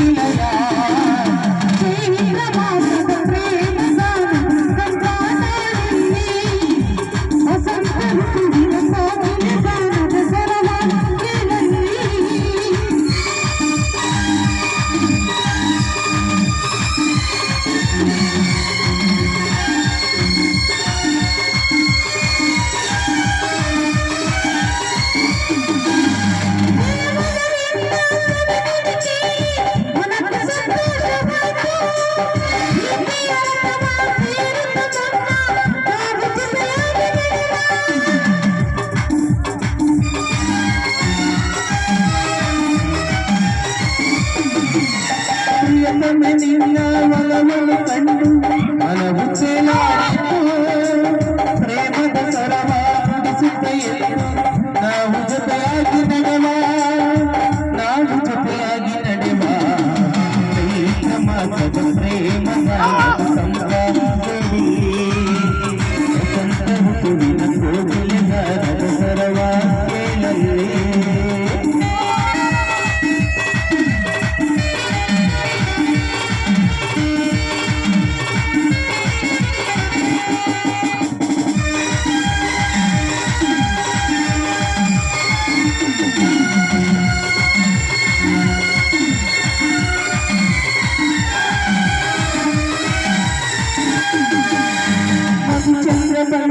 la la నిన్న వలవలు కండు మనవు చేలాడి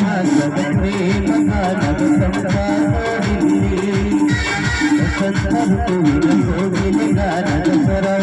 ಭಾರತದ ಪ್ರೇಮ ಕಾಲದ ಸಂಭಾವಿಲ್ಲಿ ವಸಂತ ಋತುವಿನ ಕೋಗಿಲೆಗಾರನ ಸರಳ